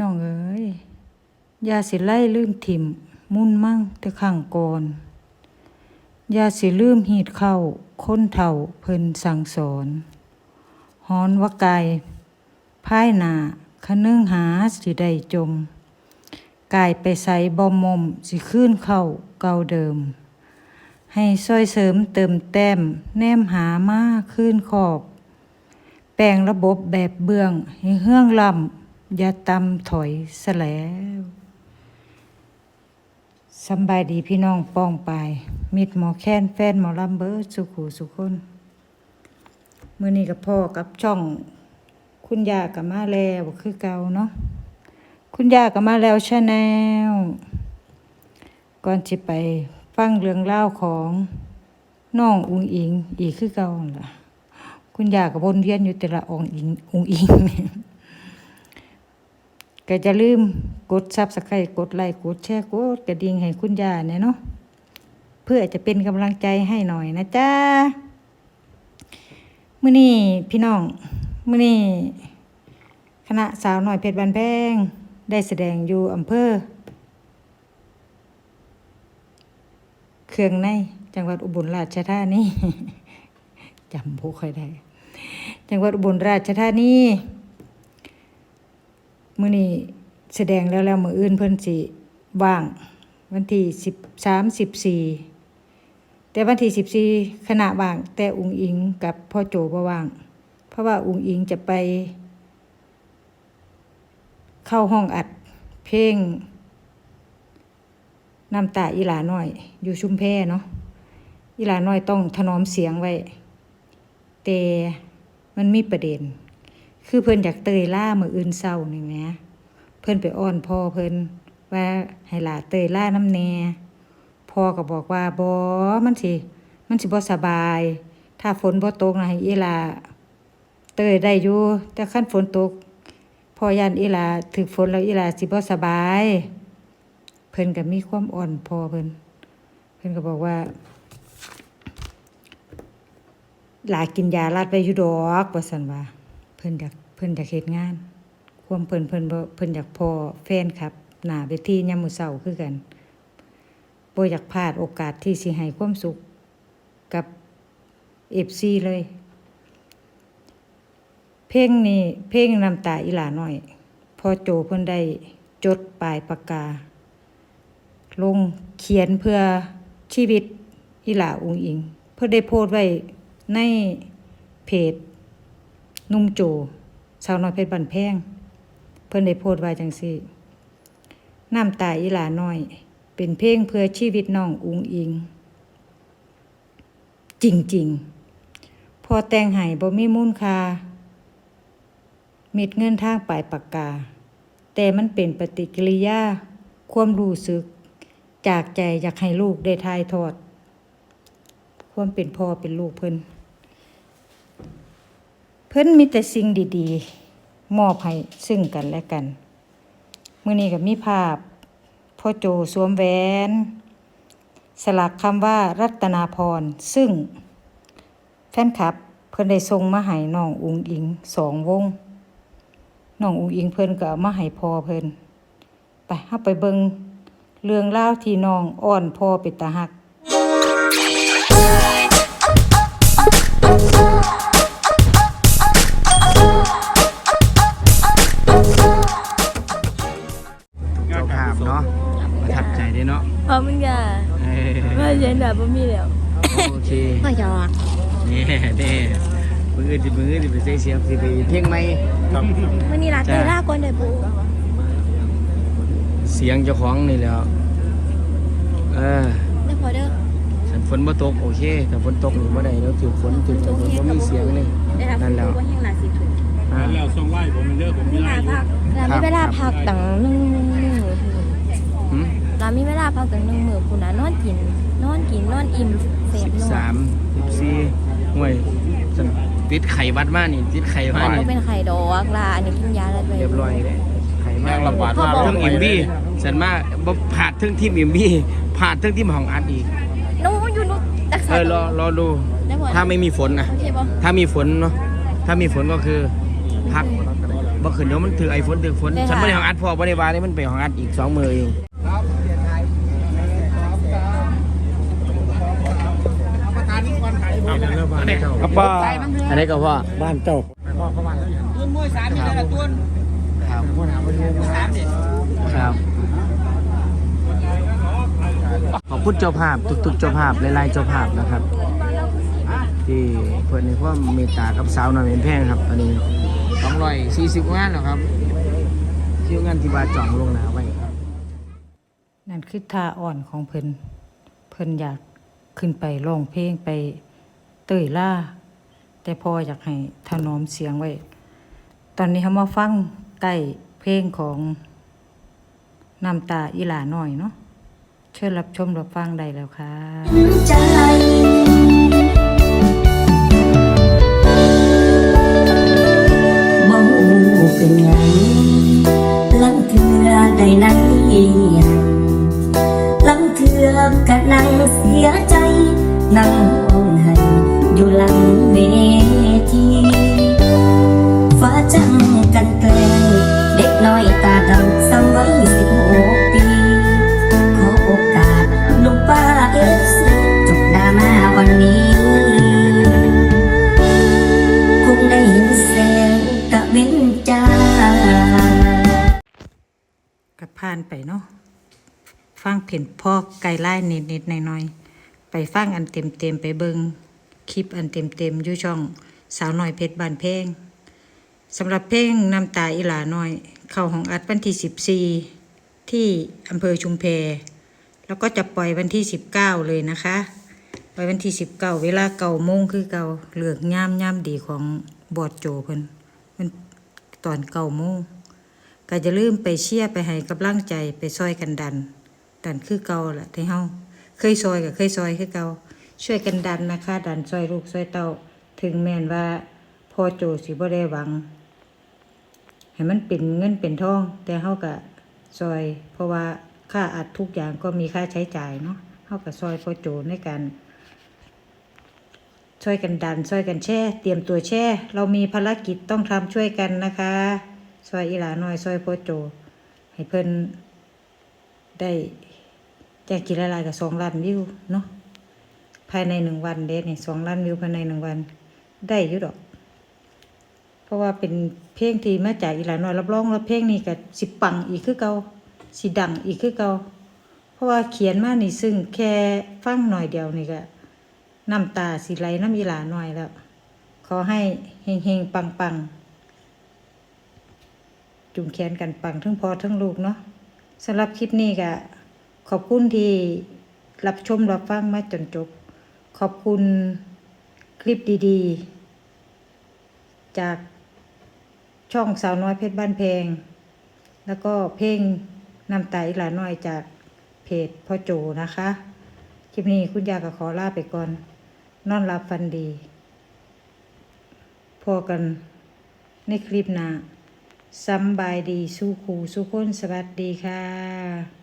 น้องเอ้ยยาสิไล่ลืมถิ่ม มุ่นมั่งแต่ข้างก่อนยาสิลืมหีดเข้าค้นเฒ่าเพิ่นสั่งสอนหอนว่ากายพายหนาคะนึงหาสิได้จม กายไปใส่บอมมมสิขึ้นเข้าเก่าเดิม ให้ซอยเสริมเติมแต้ม แนมหามาขึ้นขอบ แปลงระบบแบบเบื้องให้เฮื่องลำ อย่าตำถอยสแลวสำบายดีพี่น้องป้องไป มิดหมอแค้นแฟนหมอลำเบิร์สุขูสุคนมื่อนี้กับพ่อกับช่อง คุณยากับมาแล้วคือเก่าเนาะคุณยากับมาแล้วชาแนลก่อนจะไปฟังเรื่องเล่าของน้องอุงอิงอีกคือเก่าล่ะ คุณยากับวนเวียนอยู่แต่ละองอิงอุงอิง ก็จะลืมกดซับสไครต์กดไลค์กดแชร์กดกระดิ่งให้คุณยาเนี่ยเนาะเพื่อจะเป็นกำลังใจให้หน่อยนะจ๊ะมื้อนี้พี่น้องมื้อนี้คณะสาวหน่อยเพชรบานแพงได้แสดงอยู่อำเภอเครื่องในจังหวัดอุบลราชธานีจำบ่ค่อยได้ จังหวัดอุบลราชธานี มื้อนี้แสดงแล้วแล้วมื้ออื่นเพิ่นสิว่าง วันที่13 14แต่วันที่14คณะว่าง แต่อุงอิงกับพ่อโจบ่ว่าง เพราะว่าอุงอิงจะไป เข้าห้องอัด เพลงน้ำตาอีหลาน้อย อยู่ชุมแพเนาะอีหลาน้อยต้องถนอมเสียงไว้ แต่มันมีประเด็น คือเพิ่นอยากเตยล่ามืออื่นเศร้านี่แหมเพิ่นไปอ้อนพ่อเพิ่นว่าให้หลาเตยล่าน้ำแน่พ่อก็บอกว่าบ่มันสิมันสิบ่สบาย ถ้าฝนบ่ตกนะให้อีหลาเตยได้อยู่แต่คั้นฝนตกพอย่านอีหลาถึกฝนแล้วอีหลาสิบ่สบาย เพิ่นก็มีความอ่อนพอเพิ่นเพิ่นก็บอกว่า หลากินยาลาดไว้อยู่ดอกว่าซั่นว่า เพิ่นอยากเพิ่นอยากเฮ็ดงาน ความเพิ่นเพิ่นบ่เพิ่นอยากพอแฟนครับ หน้าเวทียามมื้อเช้าคือกันบ่อยากพลาดโอกาสที่สิให้ความสุขกับ FC เลย เพลงนี้เพลงน้ำตาอีหลาน้อย พอโจเพิ่นได้จดปลายปากกา ลงเขียนเพื่อชีวิตอีหลาอุงอิง เพื่อได้โพสไว้ในเพจ นุ่มโจสาวน้อยเพชรบันแพง เพิ่นได้โพสต์ไว้จังซี่น้ำตาอีหลาน้อย เป็นเพลงเพื่อชีวิตน้องอุงอิง จริงๆ พอแต่งให้บ่มีมูลค่ามิดเงินทางปลายปากกา แต่มันเป็นปฏิกิริยา ความรู้สึก จากใจอยากให้ลูกได้ทายทอด ความเป็นพ่อเป็นลูกเพิ่น พิ่นมีแต่สิ่งดี ๆ มอบให้ซึ่งกันและกันมื้อนี้ก็มีภาพพ่อโจสวมแหวน สลักคำว่ารัตนาพร ซึ่ง แฟนคลับ เพิ่นได้ส่งมาให้น้องอุงอิงสองวงน้องอุงอิงเพิ่นก็เอามาให้พ่อเพิ่นไปเฮาไปเบิงเรื่องราวที่น้องอ้อนพ่อเป็นตาฮัก นแบบบ่มีแล้วโอเคก็ยอดนี่เด้มืออื่นสิมืออื่นสิไปใส่เสียงสิไปเพลงใหม่ครับมันนี่รักจ้ะเตยล่าก่อนได้ปูเสียงเจ้าของนี่แหล้วเออได้พอเด้อถ้าฝนบ่ตกโอเคแต่ฝนตกนี่บ่ได้แล้วถือฝนถือฝนบ่มีเสียงเลยได้ทำนั่นแล้วว่าแห่งหนาสิถูกอ่าแล้วส่งไล่ผมมันเยอะผมมีมีไล่เวลาอยู่พักเรามีเวลาพักตั้งหนึ่งมื้อหืมเรามีเวลาพักตั้งหนึ่งมื้อคุณน่ะนอนกิน นอนกินนอนอิ่มเสพนอน13 14ห่วยฉันติดไข้หวัดมานี่ติดไข้มาบ่นี่เป็นไข้ดอกล่ะอันนี้กินยาแล้วด้วยเรียบร้อยเลยไข้มาแม่งระบาดพ่อมาบอกเรื่องอิมบี้ฉันมาบ่ผ่าดเทั้งทีมอิมบี้ผ่าดเทั้งทีมของอัดอีกหนูอยู่หนูรักษาเออรอรอดู ได้พอถ้าไม่มีฝนนะ โอเคบ่ถ้ามีฝนเนาะ ถ้ามีฝนก็คือพักบ่ขึ้นเดี๋ยวมันถือไอโฟนถือฝนได้ค่ะฉันบ่ได้ของอัดพอบ่ได้ว่านี่มันไปของอัดอีกสองมือเอง ครับพ่ออันนี้ก็พ่อบ้านเจ้าต้นมวยสามนี่แหละต้นครับสามนี่ครับขอบคุณเจ้าภาพทุกๆเจ้าภาพหลายๆเจ้าภาพนะครับ ที่เพิ่นในความเมตตากับสาวน้อยเป็นแพงครับตอนนี้สองร้อยสี่สิบงานแล้วครับคิวงานที่บาจองลวงหนาไว้ครับนั่นคือท่าอ่อนของเพิ่นเพิ่นอยากขึ้นไปร้องเพลงไป เตยล่า แต่พออยากให้ถนอมเสียงไว้ ตอนนี้เขามาฟังใกล้เพลงของน้ำตาอีหลาหน่อยเนาะเชิญรับชมรับฟังได้แล้วค่ะใจบ่ฮู้เป็นหยังลังเทือได้นั่งเงียลังเทือกะนั่งเสียใจนั่ง หลังเวทีฟ้าจังกันแกล้งเด็กน้อยตาดำซ้ำไว้สิบหกปี ขอโอกาสลุงป้าเอฟซีจบดราม่าวันนี้ คงได้เห็นแสงตะเวนจ้ากับผ่านไปเนาะฟังเพ่นพ่อไกลไล่นิดนิดๆหน่อยๆไปฟังอันเต็มเต็มๆไปเบิง คลิปอันเต็มๆอยู่ช่องสาวน้อยเพชรบานเพลงสำหรับเพลงน้ำตาอีหลาน้อย เข้าของอัดวันที่สิบสี่ที่อำเภอชุมแพแล้วก็จะปล่อยวันที่สิบเก้าเลยนะคะปล่อยวันที่สิบเก้าเวลาเก่าโมงคือเก่าเหลือกย่ามย่ามดีของบอดโจเพิ่นเพิ่นตอนเก่าโมงก็จะลืมไปเชียร์ไปให้กำลังใจไปซอยกันดัน ดันคือเก่าแหละที่เฮาเคยซอยกับเคยซอยคือเก่า ช่วยกันดันนะคะ ดันซอยลูกซอยเต้า ถึงแม้นว่าพอโจสิบ่ได้หวัง ให้มันเป็นเงินเป็นทอง แต่เฮาก็ซอย เพราะว่าค่าอัดทุกอย่างก็มีค่าใช้จ่ายเนาะเฮาก็ซอยพอโจในการช่วยกันดันช่วยกันแช่ เตรียมตัวแช่ เรามีภารกิจต้องทำช่วยกันนะคะซอยอีหลาน้อยซอยพอโจ ให้เพิ่นได้แจ้งกินละลายกับสองล้านวิวเนาะ ภายในหนึ่งวันเด้นี่สองล้านวิวภายในหนึ่งวัน ได้อยู่ดอก เพราะว่าเป็นเพลงที่มาจากอีหลานน้อยรับรองว่าเพลงนี้ก็สิปังอีกคือเก่าสิดังอีกคือเก่าเพราะว่าเขียนมานี่ซึ่งแค่ฟังหน่อยเดียวนี่ก็น้ำตาสิไหลน้ำอีหลาน้อยแล้ว ขอให้เฮงเฮงปังปังจุ่มแขนกันปังทั้งพอทั้งลูกเนาะสำหรับคลิปนี้ก็ขอบคุณที่รับชมรับฟังมาจนจบ ขอบคุณคลิปดีๆ จากช่องสาวน้อยเพชรบ้านเพลงแล้วก็เพลงนำตาอีหลาน้อยจากเพจพ่อโจนะคะ คลิปนี้คุณยาก็ขอลาไปก่อน นอนหลับฟันดี พอกันในคลิปหน้าสำบายดีสู้ครูสู้คนสวัสดีค่ะ